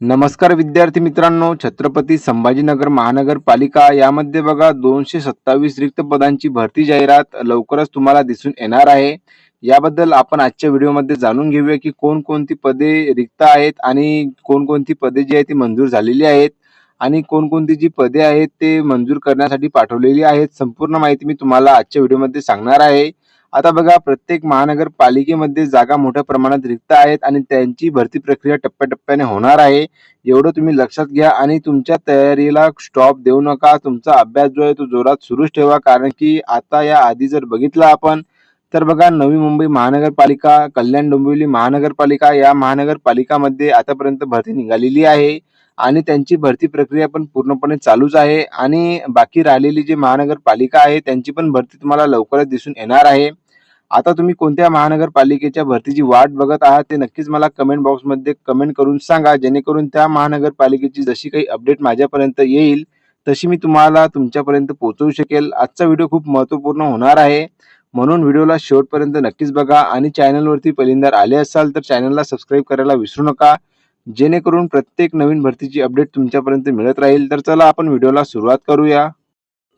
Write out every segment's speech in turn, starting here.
नमस्कार विद्यार्थी मित्रांनो छत्रपती संभाजीनगर महानगरपालिका यामध्ये बघा दोनशे सत्तावीस रिक्त पदांची भरती जाहिरात लवकरच तुम्हाला दिसून येणार आहे. याबद्दल आपण आजच्या व्हिडिओमध्ये जाणून घेऊया की कोणकोणती पदे रिक्त आहेत आणि कोणकोणती पदे जी आहेत ती मंजूर झालेली आहेत आणि कोणकोणती जी पदे आहेत ते मंजूर करण्यासाठी पाठवलेली आहेत. संपूर्ण माहिती मी तुम्हाला आजच्या व्हिडिओमध्ये सांगणार आहे. आता बघा प्रत्येक महानगरपालिकेमध्ये जागा मोठ्या प्रमाणात रिक्त आहेत आणि त्यांची भरती प्रक्रिया टप्प्याटप्प्याने होणार आहे. एवढं तुम्ही लक्षात घ्या आणि तुमच्या तयारीला स्टॉप देऊ नका. तुमचा अभ्यास जो आहे तो जोरात सुरूच ठेवा. कारण की आता या आधी जर बघितलं आपण तर बघा नवी मुंबई महानगरपालिका कल्याण डोंबिवली महानगरपालिका या महानगरपालिकामध्ये आतापर्यंत भरती निघालेली आहे आणि त्यांची भरती प्रक्रिया पण पूर्णपणे चालूच आहे. आणि बाकी राहिलेली जी महानगरपालिका आहे त्यांची पण भरती तुम्हाला लवकरच दिसून येणार आहे. आता तुम्ही कोणत्या महानगरपालिकेच्या भरतीची वाट बघत आहात ते नक्कीच मला कमेंट बॉक्समध्ये कमेंट करून सांगा. जेणेकरून त्या महानगरपालिकेची जशी काही अपडेट माझ्यापर्यंत येईल तशी मी तुम्हाला तुमच्यापर्यंत पोहोचवू शकेल. आजचा व्हिडिओ खूप महत्त्वपूर्ण होणार आहे. म्हणून व्हिडिओला शेवटपर्यंत नक्कीच बघा. आणि चॅनलवरती पहिल्यांदा आले असाल तर चॅनलला सबस्क्राईब करायला विसरू नका. जेणेकरून प्रत्येक नवीन भरतीची अपडेट तुमच्यापर्यंत मिळत राहील. तर चला आपण व्हिडिओला सुरुवात करूया.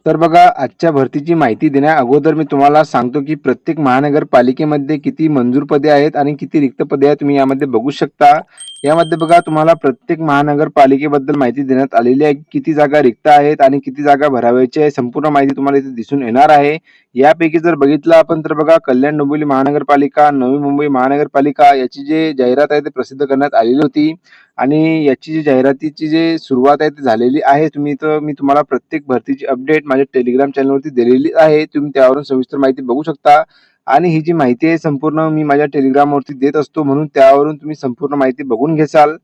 तर बघा आजच्या भरतीची माहिती देण्या अगोदर मी तुम्हाला सांगतो की प्रत्येक महानगरपालिकेमध्ये किती मंजूर पदे आहेत आणि किती रिक्त पदे आहेत तुम्ही यामध्ये बघू शकता. यामध्ये बघा तुम्हाला प्रत्येक महानगरपालिकेबद्दल माहिती देण्यात आलेली आहे. किती जागा रिक्त आहेत आणि किती जागा भरावयाची आहे संपूर्ण माहिती तुम्हाला इथे दिसून येणार आहे. यापैकी जर बघितलं आपण तर बघा कल्याण डोंबिवली महानगरपालिका नवी मुंबई महानगरपालिका याची जे जाहिरात आहे ते प्रसिद्ध करण्यात आलेली होती. आणि याची जी जाहिरातीची जी सुरुवात आहे ती झालेली आहे. तुम्ही तर मी तुम्हाला प्रत्येक भरतीची अपडेट माझ्या टेलिग्राम चॅनलवरती दिलेली आहे. तुम्ही त्यावरून सविस्तर माहिती बघू शकता. आणि ही जी माहिती आहे संपूर्ण मी माझ्या टेलिग्रामवरती देत असतो म्हणून त्यावरून तुम्ही संपूर्ण माहिती बघून घेसाल.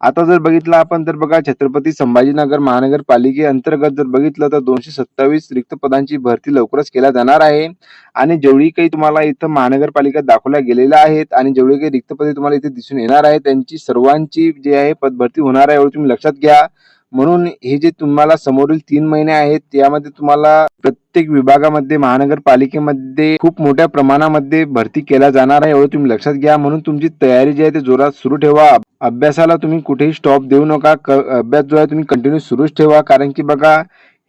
आता जर बघितलं आपण तर बघा छत्रपती संभाजीनगर महानगरपालिके अंतर्गत जर बघितलं तर दोनशे सत्तावीस रिक्त पदांची भरती लवकरच केल्या जाणार आहे. आणि जेवढी काही तुम्हाला इथं महानगरपालिका दाखवल्या गेलेल्या आहेत आणि जेवढी काही रिक्त पदे तुम्हाला इथे दिसून येणार आहे त्यांची सर्वांची जी आहे पद भरती होणार आहे एवढं तुम्ही लक्षात घ्या. म्हणून हे जे तुम्हाला समोरील तीन महिने आहेत यामध्ये तुम्हाला प्रत्येक विभागामध्ये महानगरपालिकेमध्ये खूप मोठ्या प्रमाणामध्ये भरती केल्या जाणार आहे एवढं तुम्ही लक्षात घ्या. म्हणून तुमची तयारी जी आहे ते जोरात सुरू ठेवा. अभ्यासाला तुम्ही कुठेही स्टॉप देऊ नका. अभ्यास जो आहे तुम्ही कंटिन्यू सुरूच ठेवा. कारण की बघा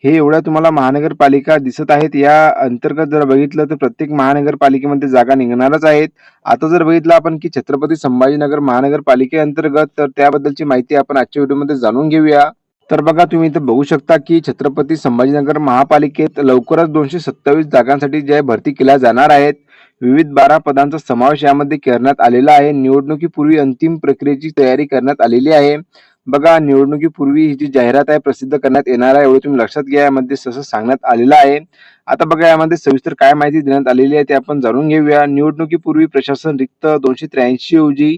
हे एवढ्या तुम्हाला महानगरपालिका दिसत आहेत. या अंतर्गत जर बघितलं तर प्रत्येक महानगरपालिकेमध्ये जागा निघणारच आहेत. आता जर बघितलं आपण की छत्रपती संभाजीनगर महानगरपालिकेअंतर्गत तर त्याबद्दलची माहिती आपण आजच्या व्हिडिओमध्ये जाणून घेऊया. तर बघा तुम्ही इथं बघू शकता की छत्रपती संभाजीनगर महापालिकेत लवकरच दोनशे सत्तावीस जागांसाठी जे भरती केल्या जाणार आहेत. विविध बारा पदांचा समावेश यामध्ये करण्यात आलेला आहे. निवडणुकीपूर्वी अंतिम प्रक्रियेची तयारी करण्यात आलेली आहे. बघा निवडणुकीपूर्वी ही जी जाहिरात आहे प्रसिद्ध करण्यात येणार आहे एवढं तुम्ही लक्षात घ्या. यामध्ये तसं सांगण्यात आलेलं आहे. आता बघा यामध्ये सविस्तर काय माहिती देण्यात आलेली आहे ते आपण जाणून घेऊया. निवडणुकीपूर्वी प्रशासन रिक्त दोनशे त्र्याऐंशी ऐवजी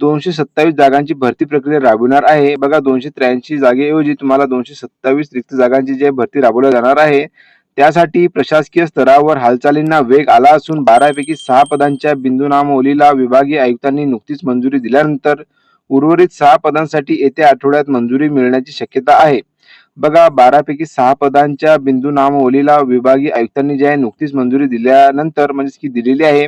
दोनशे सत्तावीस जागांची भरती प्रक्रिया राबविणार आहे. बघा दोनशे त्र्याऐंशी जागेऐवजी तुम्हाला दोनशे सत्तावीस रिक्त जागांची जे आहे भरती राबवल्या जाणार आहे त्यासाठी प्रशासकीय स्तरावर हालचालींना वेग आला असून बारापैकी सहा पदांच्या बिंदूनामोलीला विभागीय आयुक्तांनी नुकतीच मंजुरी दिल्यानंतर उर्वरित सहा पदांसाठी येत्या आठवड्यात मंजुरी मिळण्याची शक्यता आहे. बघा बारापैकी सहा पदांच्या बिंदू नामवलीला विभागीय आयुक्तांनी जे आहे नुकतीच मंजुरी दिल्यानंतर म्हणजे की दिलेली आहे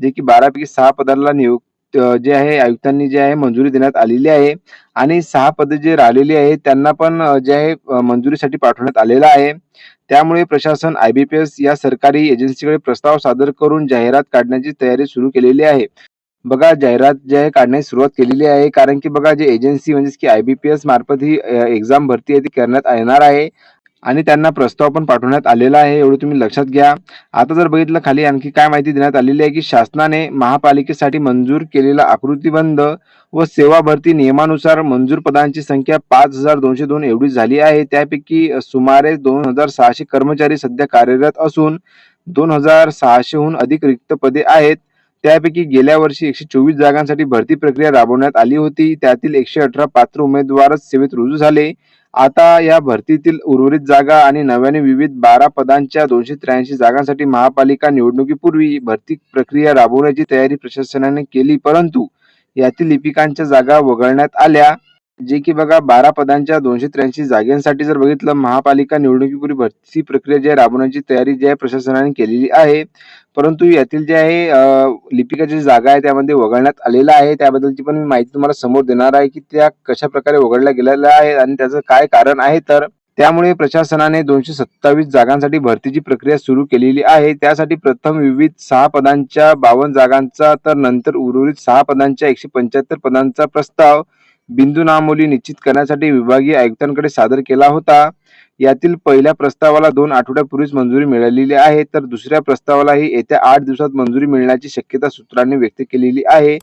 जे की बारापैकी सहा पदांना नियुक्त जे आहे आयुक्तांनी जे आहे मंजुरी देण्यात आलेली आहे. आणि सहा पदे जे राहिलेली आहेत त्यांना पण जे आहे मंजुरीसाठी पाठवण्यात आलेलं आहे. त्यामुळे प्रशासन आयबीपीएस या सरकारी एजन्सीकडे प्रस्ताव सादर करून जाहिरात काढण्याची तयारी सुरू केलेली आहे. बघा जाहिरात जे आहे काढण्यास सुरुवात केलेली आहे. कारण की बघा जे एजन्सी म्हणजेच की आयबीपीएस मार्फत ही एक्झाम भरती आहे ती करण्यात येणार आहे. आणि त्यांना प्रस्ताव पण पाठवण्यात आलेला आहे एवढं तुम्ही लक्षात घ्या. आता जर बघितलं खाली आणखी काय माहिती देण्यात आलेली आहे की शासनाने महापालिकेसाठी मंजूर केलेला आकृतीबंध व सेवा भरती नियमानुसार मंजूर पदांची संख्या पाच हजार दोनशे दोन एवढी झाली आहे. त्यापैकी सुमारे दोन हजार सहाशे कर्मचारी सध्या कार्यरत असून दोन हजार सहाशेहून अधिक रिक्त पदे आहेत. त्यापैकी गेल्या वर्षी एकशे चोवीस जागांसाठी भरती प्रक्रिया राबवण्यात आली होती. त्यातील एकशे अठरा पात्र उमेदवारच सेवेत रुजू झाले. आता या भरतीतील उर्वरित जागा आणि नव्याने विविध बारा पदांच्या दोनशे त्र्याऐंशी जागांसाठी महापालिका निवडणुकीपूर्वी भरती प्रक्रिया राबवण्याची तयारी प्रशासनाने केली परंतु यातील लिपिकांच्या जागा वगळण्यात आल्या. जे की बघा बारा पदांच्या दोनशे त्र्याऐंशी जागांसाठी जर बघितलं महापालिका निवडणुकीपूर्वी भरती प्रक्रिया जी आहे राबवण्याची तयारी जी आहे प्रशासनाने केलेली आहे. परंतु यातील जे आहे अ, लिपिकाची जागा आहे त्यामध्ये वगळण्यात आलेला आहे. त्याबद्दलची पण मी माहिती तुम्हाला समोर देणार आहे की त्या कशा प्रकारे वगळल्या गेलेल्या आहेत आणि त्याचं काय कारण आहे. तर त्यामुळे प्रशासनाने दोनशे सत्तावीस जागांसाठी भरतीची प्रक्रिया सुरू केलेली आहे. त्यासाठी प्रथम विविध सहा पदांच्या बावन्न जागांचा तर नंतर उर्वरित सहा पदांच्या एकशे पंच्याहत्तर पदांचा प्रस्ताव बिंदू नामोली निश्चित करण्यासाठी विभागीय आयुक्तांकडे सादर केला होता. यातील पहिल्या प्रस्तावाला दोन आठवड्यापूर्वीच मंजुरी मिळालेली आहे तर दुसऱ्या प्रस्तावालाही येत्या आठ दिवसात मंजुरी मिळण्याची शक्यता सूत्रांनी व्यक्त केलेली आहे.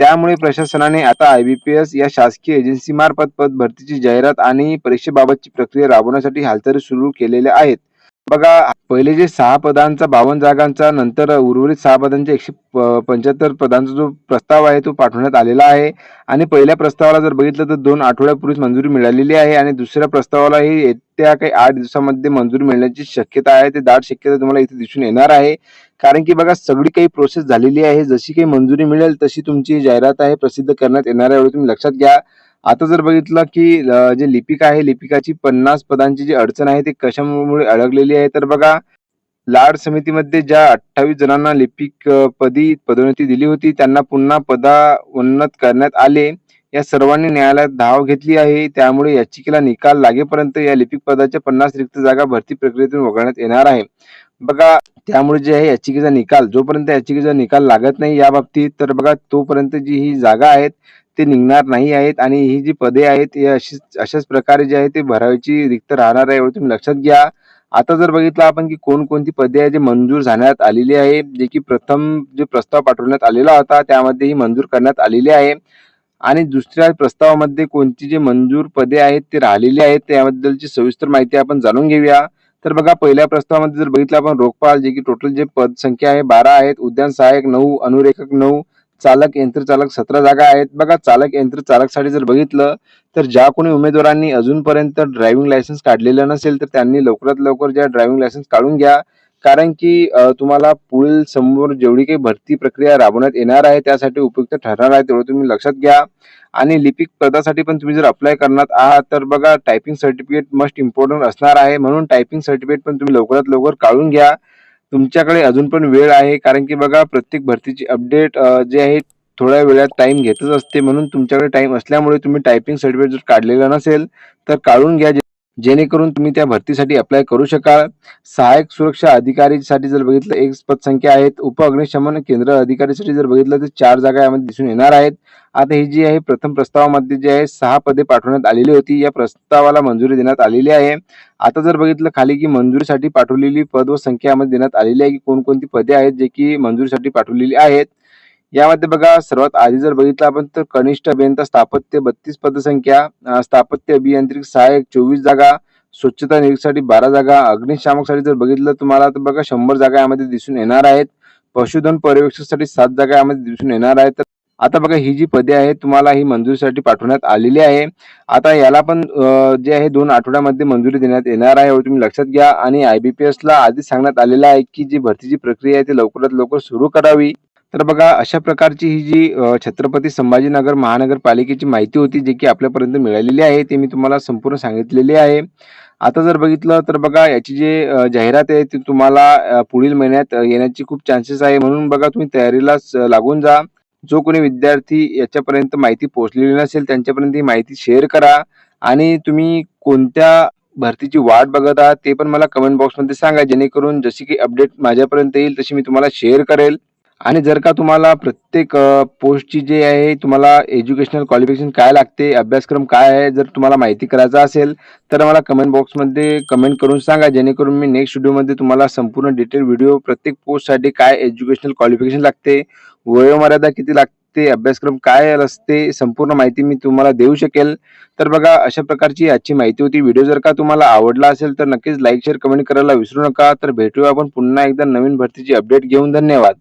त्यामुळे प्रशासनाने आता आय बी पी एस या शासकीय एजन्सी मार्फत पद भरतीची जाहिरात आणि परीक्षेबाबतची प्रक्रिया राबवण्यासाठी हालचाली सुरू केलेल्या आहेत. बघा पहिले जे सहा पदांचा बावन्न जागांचा नंतर उर्वरित सहा पदांच्या एकशे पंच्याहत्तर पदांचा जो प्रस्ताव आहे तो पाठवण्यात आलेला आहे. आणि पहिल्या प्रस्तावाला जर बघितलं तर दोन आठवड्यापूर्वीच मंजुरी मिळालेली आहे आणि दुसऱ्या प्रस्तावालाही येत्या काही आठ दिवसामध्ये मंजुरी मिळण्याची शक्यता आहे. ते दाट शक्यता तुम्हाला इथे दिसून येणार आहे. कारण की बघा सगळी काही प्रोसेस झालेली आहे. जशी काही मंजुरी मिळेल तशी तुमची जाहिरात आहे प्रसिद्ध करण्यात येणार आहे एवढं तुम्ही लक्षात घ्या. आता जर बघितलं की जे लिपिका आहे लिपिकाची पन्नास पदांची जी अडचण आहे ती कशामुळे अडकलेली आहे? तर बघा लाड समितीमध्ये ज्या अठ्ठावीस जणांना लिपिक पदी पदोन्नती दिली होती त्यांना पुन्हा पदावन्नत करण्यात आले. या सर्वांनी न्यायालयात धाव घेतली आहे. त्यामुळे याचिकेला निकाल लागेपर्यंत या लिपिक पदाच्या पन्नास रिक्त जागा भरती प्रक्रियेतून वगळण्यात येणार आहे. बघा त्यामुळे जे आहे याचिकेचा निकाल जोपर्यंत याचिकेचा निकाल लागत नाही या बाबतीत तर बघा तोपर्यंत जी ही जागा आहेत ते निघणार नाही आहेत आणि ही जी पदे आहेत हे अशीच अशाच प्रकारे जे आहे ते भरायची रिक्त राहणार आहे एवढं तुम्ही लक्षात घ्या. आता जर बघितलं आपण की कोणकोणती पदे आहे जे मंजूर झाण्यात आलेली आहे जे की प्रथम जे प्रस्ताव पाठवण्यात आलेला होता त्यामध्ये ही मंजूर करण्यात आलेली आहे. आणि दुसऱ्या प्रस्तावामध्ये कोणती जे मंजूर पदे आहेत ते राहिलेली आहेत त्याबद्दलची सविस्तर माहिती आपण जाणून घेऊया. तर बघा पहिल्या प्रस्तावामध्ये जर बघितलं आपण रोखपाल जे की टोटल जे पद संख्या आहे बारा आहेत उद्यान सहाय्यक नऊ अनुरेखक नऊ चालक यंत्रचालक सतरा जागा आहेत. बघा चालक यंत्र चालकसाठी जर बघितलं तर ज्या कोणी उमेदवारांनी अजूनपर्यंत ड्रायव्हिंग लायसन्स काढलेलं नसेल तर त्यांनी लवकरात लवकर ज्या ड्रायव्हिंग लायसन्स काढून घ्या. कारण की तुम्हाला पुढील समोर जेवढी काही भरती प्रक्रिया राबवण्यात येणार आहे त्यासाठी उपयुक्त ठरणार आहे तेवढं तुम्ही लक्षात घ्या. आणि लिपिक पदासाठी पण तुम्ही जर अप्लाय करणार आहात तर बघा टायपिंग सर्टिफिकेट मस्ट इम्पॉर्टंट असणार आहे. म्हणून टायपिंग सर्टिफिकेट पण तुम्ही लवकरात लवकर काढून घ्या. तुमच्याकडे अजून पण वेळ आहे कारण की बघा प्रत्येक भरतीची अपडेट जे आहे थोड्या वेळात टाइम घेतच असते म्हणून तुमच्याकडे टाइम असल्यामुळे तुम्ही टायपिंग सर्टिफिकेट जर काढलेलं नसेल तर काढून घ्या. जे- जेणेकरून तुम्ही त्या भरतीसाठी अप्लाय करू शकाल. सहाय्यक सुरक्षा अधिकारीसाठी जर बघितलं एक पदसंख्या आहेत. उप अग्निशमन केंद्र अधिकारीसाठी जर बघितलं तर चार जागा यामध्ये दिसून येणार आहेत. आता ही जी आहे प्रथम प्रस्तावामध्ये जी आहे सहा पदे पाठवण्यात आलेली होती. या प्रस्तावाला मंजुरी देण्यात आलेली आहे. आता जर बघितलं खाली की मंजुरीसाठी पाठवलेली पद व संख्या यामध्ये देण्यात आलेली आहे की कोणकोणती पदे आहेत जे की मंजुरीसाठी पाठवलेली आहेत. यामध्ये बघा सर्वात आधी जर बघितलं आपण तर कनिष्ठ अभियंता स्थापत्य बत्तीस पदसंख्या स्थापत्य अभियांत्रिक सहाय्यक चोवीस जागा स्वच्छता निरीक्षसाठी बारा जागा अग्निशामकसाठी जर बघितलं तुम्हाला तर बघा शंभर जागा यामध्ये दिसून येणार आहेत. पशुधन पर्यवेक्षकासाठी सात जागा यामध्ये दिसून येणार आहेत. तर आता बघा ही जी पदे आहेत तुम्हाला ही मंजुरीसाठी पाठवण्यात आलेली आहे. आता याला पण जे आहे दोन आठवड्यामध्ये मंजुरी देण्यात येणार आहे तुम्ही लक्षात घ्या. आणि आयबीपीएस ला आधीच सांगण्यात आलेलं आहे की जी भरतीची प्रक्रिया आहे ती लवकरात लवकर सुरू करावी. तर बघा अशा प्रकारची ही जी छत्रपती संभाजीनगर महानगरपालिकेची माहिती होती जी की आपल्यापर्यंत मिळालेली आहे ते मी तुम्हाला संपूर्ण सांगितलेली आहे. आता जर बघितलं तर बघा याची जे जाहिरात आहे ती तुम्हाला पुढील महिन्यात येण्याची खूप चान्सेस आहे. म्हणून बघा तुम्ही तयारीला लागून जा. जो कोणी विद्यार्थी याच्यापर्यंत माहिती पोहोचलेली नसेल त्यांच्यापर्यंत ही माहिती शेअर करा. आणि तुम्ही कोणत्या भरतीची वाट बघत आहात ते पण मला कमेंट बॉक्समध्ये सांगा. जेणेकरून जशी की अपडेट माझ्यापर्यंत येईल तशी मी तुम्हाला शेअर करेल. आणि जर का तुम्हाला प्रत्येक पोस्टची जे आहे तुम्हाला एज्युकेशनल क्वालिफिकेशन काय लागते अभ्यासक्रम काय आहे जर तुम्हाला माहिती करायचा असेल तर मला कमेंट बॉक्समध्ये कमेंट करून सांगा जेणेकरून मी नेक्स्ट व्हिडिओमध्ये तुम्हाला संपूर्ण डिटेल व्हिडिओ प्रत्येक पोस्टसाठी काय एज्युकेशनल क्वालिफिकेशन लागते वयोमर्यादा किती लागते अभ्यासक्रम काय असते संपूर्ण माहिती मी तुम्हाला देऊ शकेल. तर बघा अशा प्रकारची आजची माहिती होती. व्हिडिओ जर का तुम्हाला आवडला असेल तर नक्कीच लाईक शेअर कमेंट करायला विसरू नका. तर भेटूया आपण पुन्हा एकदा नवीन भरतीची अपडेट घेऊन. धन्यवाद.